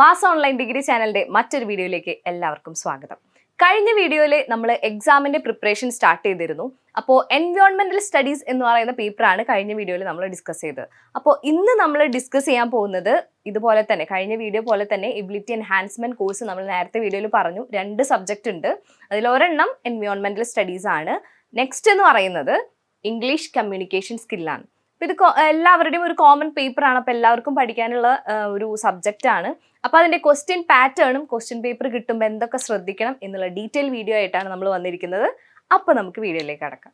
Bass online degree ചാനലിന്റെ മറ്റൊരു വീഡിയോയിലേക്ക് എല്ലാവർക്കും സ്വാഗതം. കഴിഞ്ഞ വീഡിയോയിൽ നമ്മൾ എക്സാമിന്റെ പ്രിപ്പറേഷൻ സ്റ്റാർട്ട് ചെയ്തിരുന്നു. അപ്പോൾ എൻവയോൺമെന്റൽ സ്റ്റഡീസ് എന്ന് പറയുന്ന പേപ്പറാണ് കഴിഞ്ഞ വീഡിയോയിൽ നമ്മൾ ഡിസ്കസ് ചെയ്തത്. അപ്പോൾ ഇന്ന് നമ്മൾ ഡിസ്കസ് ചെയ്യാൻ പോകുന്നത് ഇതുപോലെ തന്നെ കഴിഞ്ഞ വീഡിയോ പോലെ തന്നെ എബിലിറ്റി എൻഹാൻസ്മെന്റ് കോഴ്സ് നമ്മൾ നേരത്തെ വീഡിയോയിൽ പറഞ്ഞു. രണ്ട് സബ്ജക്റ്റ് ഉണ്ട്. അതിൽ ഒരെണ്ണം എൻവയോൺമെന്റൽ സ്റ്റഡീസ് ആണ്. നെക്സ്റ്റ് എന്ന് പറയുന്നത് ഇംഗ്ലീഷ് കമ്മ്യൂണിക്കേഷൻ സ്കില്ലാണ് ഇത് എല്ലാവരുടെയും ഒരു കോമൺ പേപ്പർ ആണ്. അപ്പോൾ എല്ലാവർക്കും പഠിക്കാനുള്ള ഒരു സബ്ജക്റ്റ് ആണ്. അപ്പോൾ അതിന്റെ ക്വസ്റ്റ്യൻ പാറ്റേണും ക്വസ്റ്റ്യൻ പേപ്പർ കിട്ടുമ്പോൾ എന്തൊക്കെ ശ്രദ്ധിക്കണം എന്നുള്ള ഡീറ്റെയിൽ വീഡിയോ ആയിട്ടാണ് നമ്മൾ വന്നിരിക്കുന്നത്. അപ്പോൾ നമുക്ക് വീഡിയോയിലേക്ക് കടക്കാം.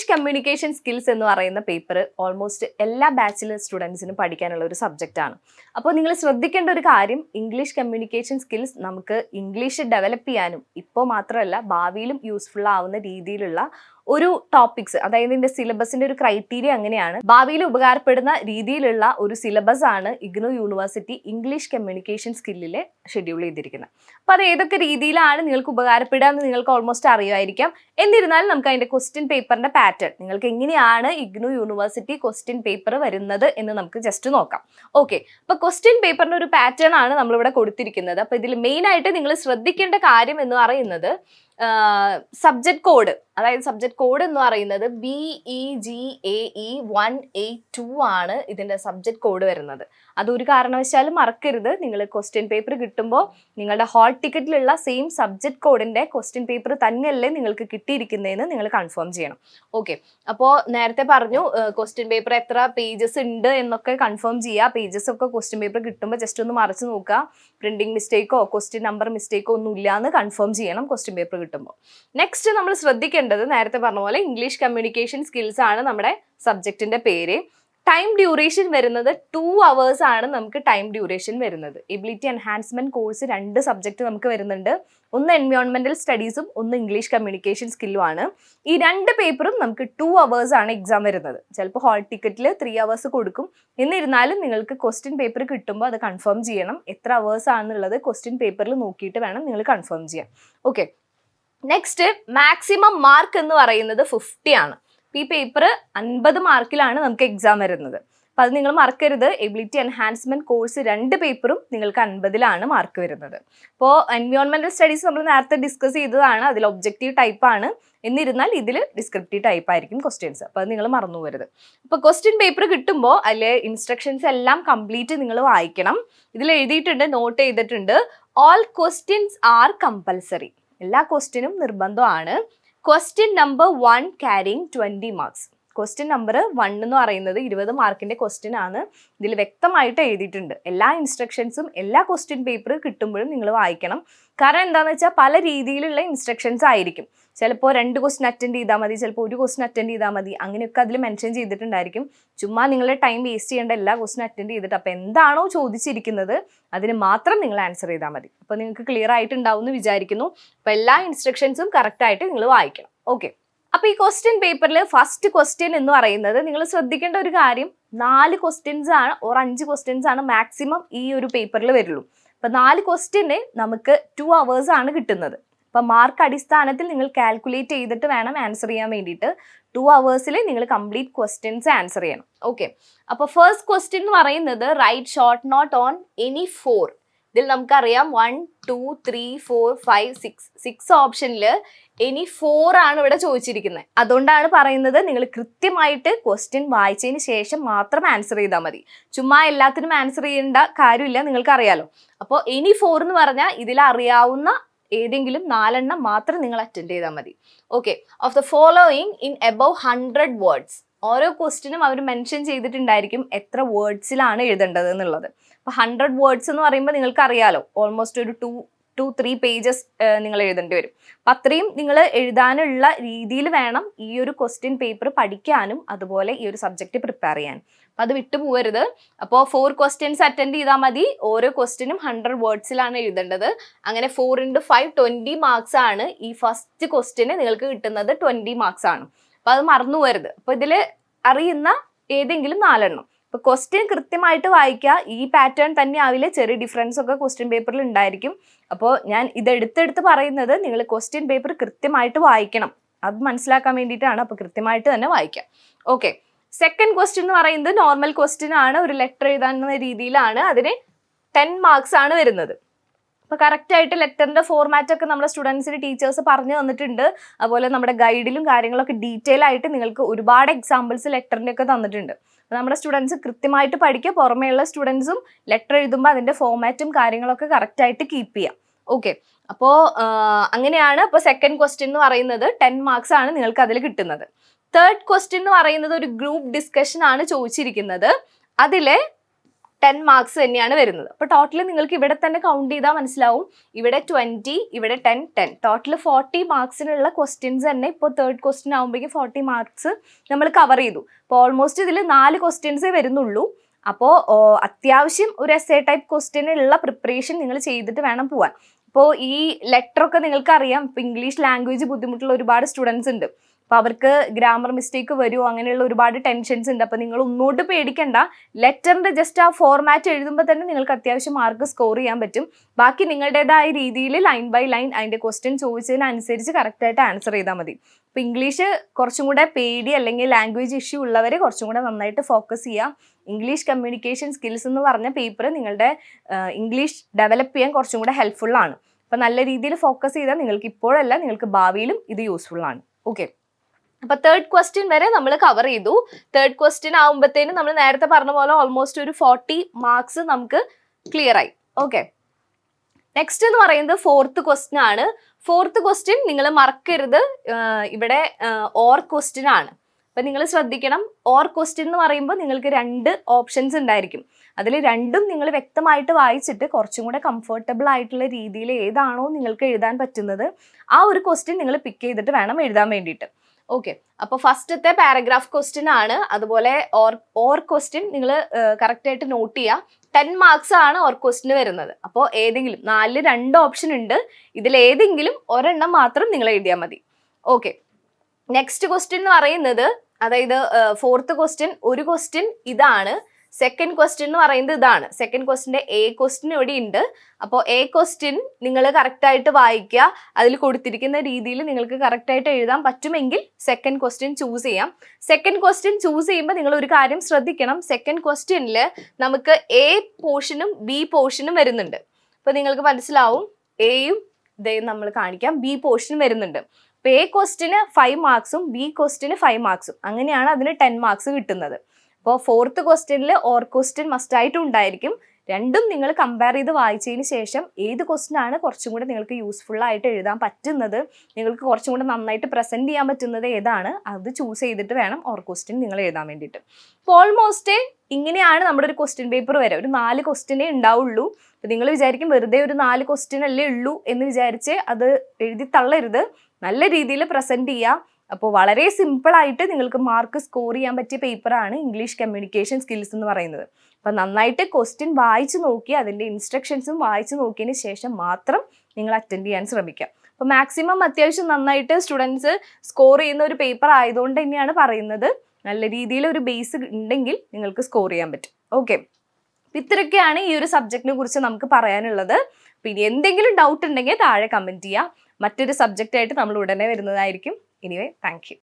ഇംഗ്ലീഷ് കമ്മ്യൂണിക്കേഷൻ സ്കിൽസ് എന്ന് പറയുന്ന പേപ്പർ ഓൾമോസ്റ്റ് എല്ലാ ബാച്ചിലർ സ്റ്റുഡൻസിനും പഠിക്കാനുള്ള ഒരു സബ്ജക്റ്റ് ആണ്. അപ്പോൾ നിങ്ങൾ ശ്രദ്ധിക്കേണ്ട ഒരു കാര്യം ഇംഗ്ലീഷ് കമ്മ്യൂണിക്കേഷൻ സ്കിൽസ് നമുക്ക് ഇംഗ്ലീഷ് ഡെവലപ്പ് ചെയ്യാനും ഇപ്പോൾ മാത്രമല്ല ഭാവിയിലും യൂസ്ഫുൾ ആവുന്ന രീതിയിലുള്ള ഒരു ടോപ്പിക്സ് അതായത് ഇതിന്റെ സിലബസിന്റെ ഒരു ക്രൈറ്റീരിയ അങ്ങനെയാണ്. ഭാവിയിൽ ഉപകാരപ്പെടുന്ന രീതിയിലുള്ള ഒരു സിലബസ് ആണ് ഇഗ്നോ യൂണിവേഴ്സിറ്റി ഇംഗ്ലീഷ് കമ്മ്യൂണിക്കേഷൻ സ്കില്ലിൽ ഷെഡ്യൂൾ ചെയ്തിരിക്കുന്നത്. അപ്പോൾ അത് ഏതൊക്കെ രീതിയിലാണ് നിങ്ങൾക്ക് ഉപകാരപ്പെടുക എന്ന് നിങ്ങൾക്ക് ഓൾമോസ്റ്റ് അറിയുമായിരിക്കാം. എന്നിരുന്നാലും നമുക്ക് അതിന്റെ ക്വസ്റ്റ്യൻ പേപ്പറിന്റെ പാറ്റേൺ നിങ്ങൾക്ക് എങ്ങനെയാണ് ഇഗ്നോ യൂണിവേഴ്സിറ്റി ക്വസ്റ്റ്യൻ പേപ്പർ വരുന്നത് എന്ന് നമുക്ക് ജസ്റ്റ് നോക്കാം. ഓക്കെ അപ്പൊ ക്വസ്റ്റ്യൻ പേപ്പറിന്റെ ഒരു പാറ്റേൺ ആണ് നമ്മളിവിടെ കൊടുത്തിരിക്കുന്നത്. അപ്പൊ ഇതിൽ മെയിൻ ആയിട്ട് നിങ്ങൾ ശ്രദ്ധിക്കേണ്ട കാര്യം എന്ന് പറയുന്നത് സബ്ജക്ട് കോഡ് അതായത് സബ്ജക്ട് കോഡ് എന്ന് പറയുന്നത് B E G A E one eight two ആണ് ഇതിന്റെ സബ്ജക്ട് കോഡ് വരുന്നത്. അതൊരു കാരണവശാലും മറക്കരുത്. നിങ്ങൾ ക്വസ്റ്റ്യൻ പേപ്പർ കിട്ടുമ്പോൾ നിങ്ങളുടെ ഹാൾ ടിക്കറ്റിലുള്ള സെയിം സബ്ജക്ട് കോഡിന്റെ ക്വസ്റ്റ്യൻ പേപ്പർ തന്നെയല്ലേ നിങ്ങൾക്ക് കിട്ടിയിരിക്കുന്നതെന്ന് നിങ്ങൾ കൺഫേം ചെയ്യണം. ഓക്കെ അപ്പോൾ നേരത്തെ പറഞ്ഞു ക്വസ്റ്റ്യൻ പേപ്പർ എത്ര പേജസ് ഉണ്ട് എന്നൊക്കെ കൺഫേം ചെയ്യുക. പേജസ് ഒക്കെ ക്വസ്റ്റ്യൻ പേപ്പർ കിട്ടുമ്പോൾ ജസ്റ്റ് ഒന്ന് മറച്ച് നോക്കുക. പ്രിന്റിംഗ് മിസ്റ്റേക്കോ ക്വസ്റ്റ്യൻ നമ്പർ മിസ്റ്റേക്കോ ഒന്നും ഇല്ലാന്ന് കൺഫേം ചെയ്യണം ക്വസ്റ്റ്യൻ പേപ്പർ കിട്ടുമ്പോൾ നെക്സ്റ്റ് നമ്മൾ ശ്രദ്ധിക്കേണ്ടത് നേരത്തെ പറഞ്ഞ പോലെ ഇംഗ്ലീഷ് കമ്മ്യൂണിക്കേഷൻ സ്കിൽസ് ആണ് നമ്മുടെ സബ്ജക്റ്റിന്റെ പേര്. ടൈം ഡ്യൂറേഷൻ വരുന്നത് ടു അവേഴ്സ് ആണ് നമുക്ക് ടൈം ഡ്യൂറേഷൻ വരുന്നത്. എബിലിറ്റി എൻഹാൻസ്മെന്റ് കോഴ്സ് രണ്ട് സബ്ജക്റ്റ് നമുക്ക് വരുന്നുണ്ട്. ഒന്ന് എൻവയോൺമെന്റൽ സ്റ്റഡീസും ഒന്ന് ഇംഗ്ലീഷ് കമ്മ്യൂണിക്കേഷൻ സ്കില്ലും ആണ്. ഈ രണ്ട് പേപ്പറും നമുക്ക് ടു അവേഴ്സ് ആണ് എക്സാം വരുന്നത്. ചിലപ്പോൾ ഹാൾ ടിക്കറ്റിൽ ത്രീ അവേഴ്സ് കൊടുക്കും. എന്നിരുന്നാലും നിങ്ങൾക്ക് ക്വസ്റ്റ്യൻ പേപ്പർ കിട്ടുമ്പോൾ അത് കൺഫേം ചെയ്യണം. എത്ര അവേഴ്സ് ആണെന്നുള്ളത് ക്വസ്റ്റ്യൻ പേപ്പറിൽ നോക്കിയിട്ട് വേണം നിങ്ങൾ കൺഫേം ചെയ്യാൻ. ഓക്കെ നെക്സ്റ്റ് മാക്സിമം മാർക്ക് എന്ന് പറയുന്നത് ഫിഫ്റ്റി ആണ്. ഈ പേപ്പർ അൻപത് മാർക്കിലാണ് നമുക്ക് എക്സാം വരുന്നത്. അപ്പം അത് നിങ്ങൾ മറക്കരുത്. എബിലിറ്റി എൻഹാൻസ്മെന്റ് കോഴ്സ് രണ്ട് പേപ്പറും നിങ്ങൾക്ക് അൻപതിലാണ് മാർക്ക് വരുന്നത്. അപ്പോൾ എൻവയോൺമെന്റൽ സ്റ്റഡീസ് നമ്മൾ നേരത്തെ ഡിസ്കസ് ചെയ്തതാണ്. അതിൽ ഒബ്ജക്റ്റീവ് ടൈപ്പ് ആണ്. എന്നിരുന്നാൽ ഇതിൽ ഡിസ്ക്രിപ്റ്റീവ് ടൈപ്പ് ആയിരിക്കും ക്വസ്റ്റ്യൻസ് അപ്പോൾ അത് നിങ്ങൾ മറന്നു പോകരുത് അപ്പോൾ ക്വസ്റ്റ്യൻ പേപ്പർ കിട്ടുമ്പോൾ അല്ലെ ഇൻസ്ട്രക്ഷൻസ് എല്ലാം കംപ്ലീറ്റ് നിങ്ങൾ വായിക്കണം. ഇതിൽ എഴുതിയിട്ടുണ്ട് നോട്ട് ചെയ്തിട്ടുണ്ട്. ഓൾ ക്വസ്റ്റ്യൻസ് ആർ കമ്പൽസറി എല്ലാ ക്വസ്റ്റ്യനും നിർബന്ധമാണ്. Question number one carrying twenty marks question number one എന്ന് പറയുന്നത് ഇരുപത് മാർക്കിന്റെ ക്വസ്റ്റ്യൻ ആണ്. ഇതിൽ വ്യക്തമായിട്ട് എഴുതിയിട്ടുണ്ട്. എല്ലാ ഇൻസ്ട്രക്ഷൻസും എല്ലാ ക്വസ്റ്റ്യൻ പേപ്പർ കിട്ടുമ്പോഴും നിങ്ങൾ വായിക്കണം. കാരണം എന്താണെന്ന് വെച്ചാൽ പല രീതിയിലുള്ള ഇൻസ്ട്രക്ഷൻസ് ആയിരിക്കും. ചിലപ്പോൾ രണ്ട് ക്വസ്റ്റൻ അറ്റൻഡ് ചെയ്താൽ മതി ചിലപ്പോൾ ഒരു ക്വസ്റ്റൻ അറ്റൻഡ് ചെയ്താൽ മതി. അങ്ങനെയൊക്കെ അതിൽ മെൻഷൻ ചെയ്തിട്ടുണ്ടായിരിക്കും. ചുമ്മാ നിങ്ങളുടെ ടൈം വേസ്റ്റ് ചെയ്യേണ്ട എല്ലാ ക്വസ്റ്റൻ അറ്റൻഡ് ചെയ്തിട്ട് അപ്പോൾ എന്താണോ ചോദിച്ചിരിക്കുന്നത് അതിന് മാത്രം നിങ്ങൾ ആൻസർ ചെയ്താൽ മതി. അപ്പോൾ നിങ്ങൾക്ക് ക്ലിയർ ആയിട്ടുണ്ടാവും എന്ന് വിചാരിക്കുന്നു. അപ്പോൾ എല്ലാ ഇൻസ്ട്രക്ഷൻസും കറക്റ്റായിട്ട് നിങ്ങൾ വായിക്കണം. ഓക്കെ അപ്പൊ ഈ ക്വസ്റ്റ്യൻ പേപ്പറിൽ ഫസ്റ്റ് ക്വസ്റ്റ്യൻ എന്ന് പറയുന്നത് നിങ്ങൾ ശ്രദ്ധിക്കേണ്ട ഒരു കാര്യം നാല് ക്വസ്റ്റ്യൻസ് ആണ് ഓർ അഞ്ച് ക്വസ്റ്റ്യൻസ് ആണ് മാക്സിമം ഈ ഒരു പേപ്പറിൽ വരുള്ളൂ. അപ്പൊ നാല് ക്വസ്റ്റ്യന് നമുക്ക് ടു അവേഴ്സ് ആണ് കിട്ടുന്നത്. അപ്പൊ മാർക്ക് അടിസ്ഥാനത്തിൽ നിങ്ങൾ കാൽക്കുലേറ്റ് ചെയ്തിട്ട് വേണം ആൻസർ ചെയ്യാൻ വേണ്ടിയിട്ട്. ടു അവേഴ്സിൽ നിങ്ങൾ കംപ്ലീറ്റ് ക്വസ്റ്റ്യൻസ് ആൻസർ ചെയ്യണം. ഓക്കെ അപ്പോൾ ഫസ്റ്റ് ക്വസ്റ്റ്യൻ എന്ന് പറയുന്നത് write short note on any four ഇതിൽ നമുക്കറിയാം one two three four five six six ഓപ്ഷനിൽ എനി ഫോർ ആണ് ഇവിടെ ചോദിച്ചിരിക്കുന്നത് അതുകൊണ്ടാണ് പറയുന്നത് നിങ്ങൾ കൃത്യമായിട്ട് ക്വസ്റ്റ്യൻ വായിച്ചതിന് ശേഷം മാത്രം ആൻസർ ചെയ്താൽ മതി. ചുമ്മാ എല്ലാത്തിനും ആൻസർ ചെയ്യേണ്ട കാര്യമില്ല നിങ്ങൾക്ക് അറിയാലോ അപ്പോൾ എനി ഫോർ എന്ന് പറഞ്ഞാൽ ഇതിൽ അറിയാവുന്ന ഏതെങ്കിലും നാലെണ്ണം മാത്രം നിങ്ങൾ അറ്റൻഡ് ചെയ്താൽ മതി. Okay of the following in above hundred words ഓരോ ക്വസ്റ്റിനും അവർ മെൻഷൻ ചെയ്തിട്ടുണ്ടായിരിക്കും എത്ര വേർഡ്സിലാണ് എഴുതേണ്ടത് എന്നുള്ളത്. അപ്പോൾ ഹൺഡ്രഡ് വേർഡ്സ് എന്ന് പറയുമ്പോൾ നിങ്ങൾക്ക് അറിയാലോ ഓൾമോസ്റ്റ് ഒരു ടു ടു ത്രീ പേജസ് നിങ്ങൾ എഴുതേണ്ടി വരും. അപ്പം അത്രയും നിങ്ങൾ എഴുതാനുള്ള രീതിയിൽ വേണം ഈ ഒരു ക്വസ്റ്റ്യൻ പേപ്പർ പഠിക്കാനും അതുപോലെ ഈ ഒരു സബ്ജക്റ്റ് പ്രിപ്പയർ ചെയ്യാനും അപ്പം അത് വിട്ടുപോകരുത് അപ്പോൾ ഫോർ ക്വസ്റ്റ്യൻസ് അറ്റൻഡ് ചെയ്താൽ മതി. ഓരോ ക്വസ്റ്റ്യനും ഹൺഡ്രഡ് വേർഡ്സിലാണ് എഴുതേണ്ടത്. അങ്ങനെ four into five twenty marks ആണ് ഈ ഫസ്റ്റ് ക്വസ്റ്റ്യന് നിങ്ങൾക്ക് കിട്ടുന്നത് ട്വന്റി മാർക്സ് ആണ്. അപ്പോൾ അത് മറന്നു പോകരുത് അപ്പോൾ ഇതിൽ അറിയുന്ന ഏതെങ്കിലും നാലെണ്ണം. ഇപ്പൊ ക്വസ്റ്റ്യൻ കൃത്യമായിട്ട് വായിക്കുക ഈ പാറ്റേൺ തന്നെ ആവില്ല ചെറിയ ഡിഫറൻസ് ഒക്കെ ക്വസ്റ്റ്യൻ പേപ്പറിൽ ഉണ്ടായിരിക്കും. അപ്പോൾ ഞാൻ ഇതെടുത്തെടുത്ത് പറയുന്നത് നിങ്ങൾ ക്വസ്റ്റ്യൻ പേപ്പർ കൃത്യമായിട്ട് വായിക്കണം. അത് മനസ്സിലാക്കാൻ വേണ്ടിയിട്ടാണ്. അപ്പോൾ കൃത്യമായിട്ട് തന്നെ വായിക്കുക ഓക്കെ സെക്കൻഡ് ക്വസ്റ്റ്യൻ എന്ന് പറയുന്നത് നോർമൽ ക്വസ്റ്റ്യൻ ആണ്. ഒരു ലെറ്റർ എഴുതാനുള്ള രീതിയിലാണ്. അതിന് ടെൻ മാർക്സ് ആണ് വരുന്നത്. അപ്പോൾ കറക്റ്റ് ആയിട്ട് ലെറ്ററിന്റെ ഫോർമാറ്റ് ഒക്കെ നമ്മുടെ സ്റ്റുഡൻസിന് ടീച്ചേഴ്സ് പറഞ്ഞു തന്നിട്ടുണ്ട്. അതുപോലെ നമ്മുടെ ഗൈഡിലും കാര്യങ്ങളൊക്കെ ഡീറ്റെയിൽ ആയിട്ട് നിങ്ങൾക്ക് ഒരുപാട് എക്സാമ്പിൾസ് ലെറ്ററിന്റെ ഒക്കെ തന്നിട്ടുണ്ട്. നമ്മുടെ സ്റ്റുഡൻസ് കൃത്യമായിട്ട് പഠിക്കുക. പുറമേയുള്ള സ്റ്റുഡൻസും ലെറ്റർ എഴുതുമ്പോൾ അതിന്റെ ഫോമാറ്റും കാര്യങ്ങളൊക്കെ കറക്റ്റായിട്ട് കീപ്പ് ചെയ്യാം ഓക്കെ അപ്പോൾ അങ്ങനെയാണ് ഇപ്പോൾ സെക്കൻഡ് ക്വസ്റ്റ്യൻ എന്ന് പറയുന്നത്. ടെൻ മാർക്സ് ആണ് നിങ്ങൾക്ക് അതിൽ കിട്ടുന്നത്. തേർഡ് ക്വസ്റ്റ്യൻ എന്ന് പറയുന്നത് ഒരു ഗ്രൂപ്പ് ഡിസ്കഷൻ ആണ് ചോദിച്ചിരിക്കുന്നത്. അതിലെ ടെൻ മാർക്സ് തന്നെയാണ് വരുന്നത്. അപ്പോൾ ടോട്ടൽ നിങ്ങൾക്ക് ഇവിടെ തന്നെ കൗണ്ട് ചെയ്താൽ മനസ്സിലാവും. ഇവിടെ ട്വന്റി ഇവിടെ ടെൻ ടെൻ ടോട്ടൽ ഫോർട്ടി മാർക്സിനുള്ള ക്വസ്റ്റ്യൻസ് തന്നെ ഇപ്പോൾ തേർഡ് ക്വസ്റ്റ്യൻ ആകുമ്പോഴേക്കും ഫോർട്ടി മാർക്സ് നമ്മൾ കവർ ചെയ്തു. അപ്പോൾ ഓൾമോസ്റ്റ് ഇതിൽ നാല് ക്വസ്റ്റ്യൻസേ വരുന്നുള്ളൂ. അപ്പോൾ അത്യാവശ്യം ഒരു എസ് എ ടൈപ്പ് ക്വസ്റ്റ്യനുള്ള പ്രിപ്പറേഷൻ നിങ്ങൾ ചെയ്തിട്ട് വേണം പോവാൻ. ഇപ്പോൾ ഈ ലെറ്റർ ഒക്കെ നിങ്ങൾക്ക് അറിയാം ഇപ്പോൾ ഇംഗ്ലീഷ് ലാംഗ്വേജ് ബുദ്ധിമുട്ടുള്ള ഒരുപാട് സ്റ്റുഡൻസ് ഉണ്ട്. അപ്പോൾ അവർക്ക് ഗ്രാമർ മിസ്റ്റേക്ക് വരുമോ അങ്ങനെയുള്ള ഒരുപാട് ടെൻഷൻസ് ഉണ്ട്. അപ്പോൾ നിങ്ങൾ ഒന്നുകൊണ്ട് പേടിക്കണ്ട. ലെറ്ററിന്റെ ജസ്റ്റ് ആ ഫോർമാറ്റ് എഴുതുമ്പോൾ തന്നെ നിങ്ങൾക്ക് അത്യാവശ്യം മാർക്ക് സ്കോർ ചെയ്യാൻ പറ്റും. ബാക്കി നിങ്ങളുടേതായ രീതിയിൽ ലൈൻ ബൈ ലൈൻ അതിന്റെ ക്വസ്റ്റ്യൻ ചോദിച്ചതിനനുസരിച്ച് കറക്റ്റായിട്ട് ആൻസർ ചെയ്താൽ മതി. ഇപ്പോൾ ഇംഗ്ലീഷ് കുറച്ചും കൂടെ പേടി അല്ലെങ്കിൽ ലാംഗ്വേജ് ഇഷ്യൂ ഉള്ളവർ കുറച്ചും കൂടെ നന്നായിട്ട് ഫോക്കസ് ചെയ്യുക ഇംഗ്ലീഷ് കമ്മ്യൂണിക്കേഷൻ സ്കിൽസ് എന്ന് പറഞ്ഞ പേപ്പർ നിങ്ങളുടെ ഇംഗ്ലീഷ് ഡെവലപ്പ് ചെയ്യാൻ കുറച്ചും കൂടെ ഹെൽപ്ഫുൾ ആണ്. അപ്പോൾ നല്ല രീതിയിൽ ഫോക്കസ് ചെയ്താൽ നിങ്ങൾക്ക് ഇപ്പോഴല്ല നിങ്ങൾക്ക് ഭാവിയിലും ഇത് യൂസ്ഫുള്ളാണ് ഓക്കെ അപ്പൊ തേർഡ് ക്വസ്റ്റ്യൻ വരെ നമ്മൾ കവർ ചെയ്തു. തേർഡ് ക്വസ്റ്റ്യൻ ആകുമ്പോഴത്തേനും നമ്മൾ നേരത്തെ പറഞ്ഞ പോലെ ഓൾമോസ്റ്റ് ഒരു ഫോർട്ടി മാർക്സ് നമുക്ക് ക്ലിയർ ആയി. ഓക്കെ നെക്സ്റ്റ് എന്ന് പറയുന്നത് ഫോർത്ത് ക്വസ്റ്റ്യൻ ആണ്. ഫോർത്ത് ക്വസ്റ്റ്യൻ നിങ്ങൾ മറക്കരുത്. ഇവിടെ ഓർ ക്വസ്റ്റ്യൻ ആണ്. അപ്പൊ നിങ്ങൾ ശ്രദ്ധിക്കണം. ഓർ ക്വസ്റ്റ്യൻ എന്ന് പറയുമ്പോൾ നിങ്ങൾക്ക് രണ്ട് ഓപ്ഷൻസ് ഉണ്ടായിരിക്കും. അതിൽ രണ്ടും നിങ്ങൾ വ്യക്തമായിട്ട് വായിച്ചിട്ട് കുറച്ചും കൂടെ കംഫർട്ടബിൾ ആയിട്ടുള്ള രീതിയിൽ ഏതാണോ നിങ്ങൾക്ക് എഴുതാൻ പറ്റുന്നത് ആ ഒരു ക്വസ്റ്റ്യൻ നിങ്ങൾ പിക്ക് ചെയ്തിട്ട് വേണം എഴുതാൻ വേണ്ടിയിട്ട്. ഓക്കെ അപ്പൊ ഫസ്റ്റത്തെ പാരഗ്രാഫ് ക്വസ്റ്റ്യൻ ആണ്. അതുപോലെ ഓർ ഓർ ക്വസ്റ്റ്യൻ നിങ്ങൾ കറക്റ്റ് ആയിട്ട് നോട്ട് ചെയ്യുക ടെൻ മാർക്സ് ആണ് ഓർ ക്വസ്റ്റിന് വരുന്നത്. അപ്പോൾ ഏതെങ്കിലും നാല് രണ്ട് ഓപ്ഷൻ ഉണ്ട്. ഇതിൽ ഏതെങ്കിലും ഒരെണ്ണം മാത്രം നിങ്ങൾ എഴുതിയാൽ മതി. ഓക്കെ നെക്സ്റ്റ് ക്വസ്റ്റ്യൻ എന്ന് പറയുന്നത് അതായത് ഫോർത്ത് ക്വസ്റ്റ്യൻ ഒരു ക്വസ്റ്റ്യൻ ഇതാണ്. സെക്കൻഡ് ക്വസ്റ്റ്യൻ എന്ന് പറയുന്നത് ഇതാണ്. സെക്കൻഡ് ക്വസ്റ്റിന്റെ എ ക്വസ്റ്റ്യൻ ഇവിടെ ഉണ്ട്. അപ്പോൾ എ ക്വസ്റ്റ്യൻ നിങ്ങൾ കറക്റ്റായിട്ട് വായിക്കുക. അതിൽ കൊടുത്തിരിക്കുന്ന രീതിയിൽ നിങ്ങൾക്ക് കറക്റ്റായിട്ട് എഴുതാൻ പറ്റുമെങ്കിൽ സെക്കൻഡ് ക്വസ്റ്റ്യൻ ചൂസ് ചെയ്യാം. സെക്കൻഡ് ക്വസ്റ്റ്യൻ ചൂസ് ചെയ്യുമ്പോൾ നിങ്ങൾ ഒരു കാര്യം ശ്രദ്ധിക്കണം. സെക്കൻഡ് ക്വസ്റ്റ്യനിൽ നമുക്ക് എ പോർഷനും ബി പോർഷനും വരുന്നുണ്ട്. അപ്പോൾ നിങ്ങൾക്ക് മനസ്സിലാവും? എയും ഇതേയും നമ്മൾ കാണിക്കാം. ബി പോർഷനും വരുന്നുണ്ട്. അപ്പോൾ എ ക്വസ്റ്റിന് ഫൈവ് മാർക്സും ബി ക്വസ്റ്റിന് ഫൈവ് മാർക്സും അങ്ങനെയാണ് അതിന് ടെൻ മാർക്സ് കിട്ടുന്നത്. അപ്പോൾ ഫോർത്ത് ക്വസ്റ്റ്യനിൽ ഓർ ക്വസ്റ്റ്യൻ ആയിട്ട് ഉണ്ടായിരിക്കും. രണ്ടും നിങ്ങൾ കമ്പയർ ചെയ്ത് വായിച്ചതിന് ശേഷം ഏത് ക്വസ്റ്റ്യൻ ആണ് കുറച്ചും കൂടെ നിങ്ങൾക്ക് യൂസ്ഫുൾ ആയിട്ട് എഴുതാൻ പറ്റുന്നത്? നിങ്ങൾക്ക് കുറച്ചും കൂടെ നന്നായിട്ട് പ്രസന്റ് ചെയ്യാൻ പറ്റുന്നത് ഏതാണ്? അത് ചൂസ് ചെയ്തിട്ട് വേണം ഓർ ക്വസ്റ്റ്യൻ നിങ്ങൾ എഴുതാൻ വേണ്ടിയിട്ട്. അപ്പോൾ ഓൾമോസ്റ്റ് ഇങ്ങനെയാണ് നമ്മുടെ ഒരു ക്വസ്റ്റ്യൻ പേപ്പർ വരെ. ഒരു നാല് ക്വസ്റ്റ്യനേ ഉണ്ടാവുള്ളൂ. അപ്പോൾ നിങ്ങൾ വിചാരിക്കും വെറുതെ ഒരു നാല് ക്വസ്റ്റ്യൻ അല്ലേ ഉള്ളൂ എന്ന് വിചാരിച്ച് അത് എഴുതി തള്ളരുത്. നല്ല രീതിയിൽ പ്രസന്റ് ചെയ്യുക അപ്പോൾ വളരെ സിമ്പിളായിട്ട് നിങ്ങൾക്ക് മാർക്ക് സ്കോർ ചെയ്യാൻ പറ്റിയ പേപ്പറാണ് ഇംഗ്ലീഷ് കമ്മ്യൂണിക്കേഷൻ സ്കിൽസ് എന്ന് പറയുന്നത്. അപ്പം നന്നായിട്ട് ക്വസ്റ്റ്യൻ വായിച്ചു നോക്കി അതിന്റെ ഇൻസ്ട്രക്ഷൻസും വായിച്ചു നോക്കിയതിന് ശേഷം മാത്രം നിങ്ങൾ അറ്റൻഡ് ചെയ്യാൻ ശ്രമിക്കുക. അപ്പോൾ മാക്സിമം അത്യാവശ്യം നന്നായിട്ട് സ്റ്റുഡൻസ് സ്കോർ ചെയ്യുന്ന ഒരു പേപ്പർ ആയതുകൊണ്ട് തന്നെയാണ് പറയുന്നത്. നല്ല രീതിയിൽ ഒരു ബേസ് ഉണ്ടെങ്കിൽ നിങ്ങൾക്ക് സ്കോർ ചെയ്യാൻ പറ്റും. ഓക്കെ ഇത്രയൊക്കെയാണ് ഈ ഒരു സബ്ജക്റ്റിനെ കുറിച്ച് നമുക്ക് പറയാനുള്ളത്. പിന്നെ എന്തെങ്കിലും ഡൗട്ട് ഉണ്ടെങ്കിൽ താഴെ കമന്റ് ചെയ്യുക. മറ്റൊരു സബ്ജക്റ്റായിട്ട് നമ്മൾ ഉടനെ വരുന്നതായിരിക്കും. Anyway thank you